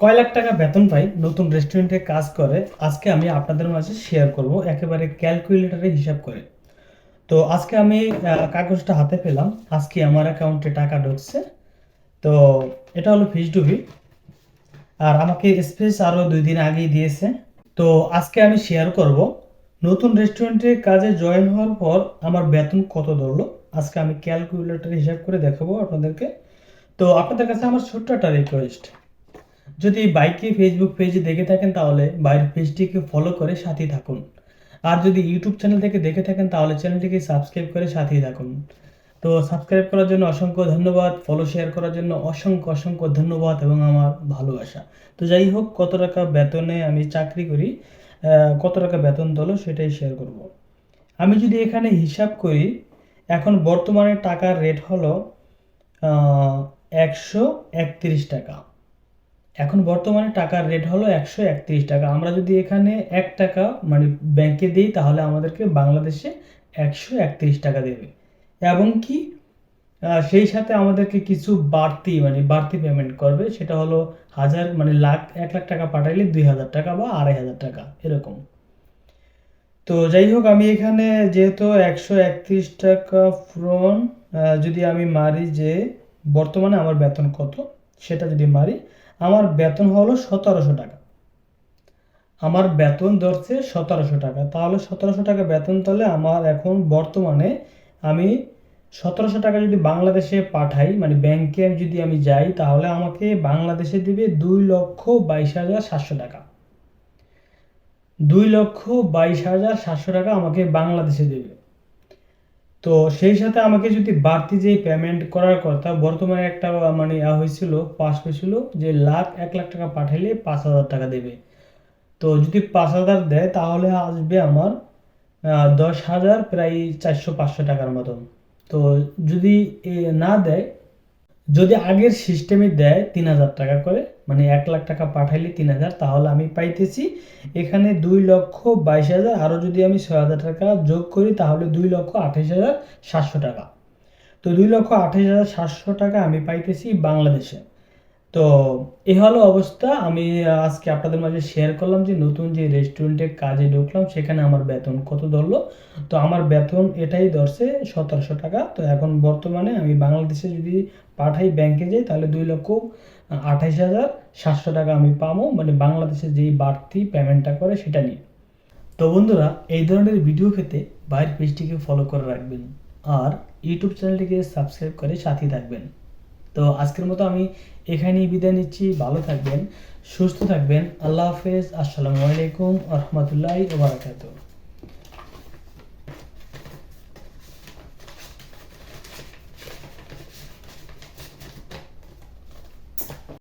কয় লাখ টাকা বেতন পাই, নতুন রেস্টুরেন্টে কাজ করে, আজকে আমি আপনাদের মাঝে শেয়ার করব, একেবারে ক্যালকুলেটরে হিসাব করে। তো আজকে আমি কাগজটা হাতে পেলাম, আজকে আমার অ্যাকাউন্টে টাকা ঢুকছে। তো এটা হলো ফিস ডুবি আর আমাকে স্পেস আরও দুই দিন আগেই দিয়েছে। তো আজকে আমি শেয়ার করব, নতুন রেস্টুরেন্টে কাজে জয়েন হওয়ার পর আমার বেতন কত ধরলো? আজকে আমি ক্যালকুলেটর হিসাব করে দেখাবো আপনাদেরকে। তো আপনাদের কাছে আমার ছোট্ট একটা রিকোয়েস্ট যদি বাইকে ফেসবুক পেজে দেখে থাকেন তাহলে বাইরের পেজটিকে ফলো করে সাথেই থাকুন। আর যদি ইউটিউব চ্যানেল থেকে দেখে থাকেন তাহলে চ্যানেলটিকে সাবস্ক্রাইব করে সাথেই থাকুন। তো সাবস্ক্রাইব করার জন্য অসংখ্য ধন্যবাদ ফলো শেয়ার করার জন্য অসংখ্য অসংখ্য ধন্যবাদ এবং আমার ভালোবাসা। তো যাই হোক, কত টাকা বেতনে আমি চাকরি করি কত টাকা বেতন দলো সেটাই শেয়ার করব। আমি যদি এখানে হিসাব করি, এখন বর্তমানে টাকার রেট হলো একশো একত্রিশ টাকা। এখন বর্তমানে টাকার রেট হলো একশো একত্রিশ টাকা। আমরা যদি এখানে এক টাকা মানে ব্যাংকে দিই, তাহলে আমাদেরকে বাংলাদেশে একশো একত্রিশ টাকা দেবে। এবং কি সেই সাথে আমাদেরকে কিছু বাড়তি মানে বাড়তি পেমেন্ট করবে। সেটা হলো হাজার মানে লাখ, এক লাখ টাকা পাঠাইলে দুই হাজার টাকা বা আড়াই হাজার টাকা, এরকম। তো যাই হোক, আমি এখানে যেহেতু একশো একত্রিশ টাকা ফ্রন যদি আমি মারি যে বর্তমানে আমার বেতন কত, সেটা যদি মারি আমার বেতন হলো সতেরোশো টাকা। আমার বেতন ধরছে সতেরোশো টাকা। তাহলে সতেরোশো টাকা বেতন তাহলে আমার এখন বর্তমানে আমি সতেরোশো টাকা যদি বাংলাদেশে পাঠাই মানে ব্যাংকে যদি আমি যাই, তাহলে আমাকে বাংলাদেশে দিবে দুই লক্ষ বাইশ হাজার সাতশো টাকা। দুই লক্ষ বাইশ হাজার সাতশো টাকা আমাকে বাংলাদেশে দেবে। তো সেই সাথে আমাকে যদি বাড়তি যে পেমেন্ট করার কথা, বর্তমানে একটা মানে ইয়া হয়েছিল পাস হয়েছিল যে লাখ এক লাখ টাকা পাঠাইলে পাঁচ হাজার টাকা দেবে। তো যদি পাঁচ হাজার দেয়, তাহলে আসবে আমার দশ হাজার প্রায় চারশো পাঁচশো টাকার মতন। তো যদি না দেয় যদি আগের সিস্টেমে দেয় তিন হাজার টাকা করে মানে এক লাখ টাকা পাঠাইলে তিন হাজার, তাহলে আমি পাইতেছি এখানে দুই লক্ষ বাইশ হাজার আরও যদি আমি ছয় হাজার টাকা যোগ করি, তাহলে দুই লক্ষ আঠাশ হাজার সাতশো টাকা। তো দুই লক্ষ আঠাশ হাজার সাতশো টাকা আমি পাইতেছি বাংলাদেশে। তো এ হলো অবস্থা। আমি আজকে আপনাদের মাঝে শেয়ার করলাম যে নতুন যে রেস্টুরেন্টে কাজে ঢুকলাম, সেখানে আমার বেতন কত ধরলো। তো আমার বেতন এটাই ধরছে সতেরোশো টাকা। তো এখন বর্তমানে আমি বাংলাদেশে যদি পাঠাই ব্যাংকে যাই, তাহলে দুই লক্ষ আঠাইশ হাজার সাতশো টাকা আমি পাবো। মানে বাংলাদেশে যেই বাড়তি পেমেন্টটা করে, সেটা নিয়ে। তো বন্ধুরা, এই ধরনের ভিডিও পেতে বাইরের পেজটিকে ফলো করে রাখবেন। আর ইউটিউব চ্যানেলটিকে সাবস্ক্রাইব করে সাথেই থাকবেন। তো আজকের মতো আমি এখানেই বিদায় নিচ্ছি। ভালো থাকবেন, সুস্থ থাকবেন। আল্লাহ হাফেজ। আসসালামু আলাইকুম রহমতুল্লাহ ওবরাকাতুহ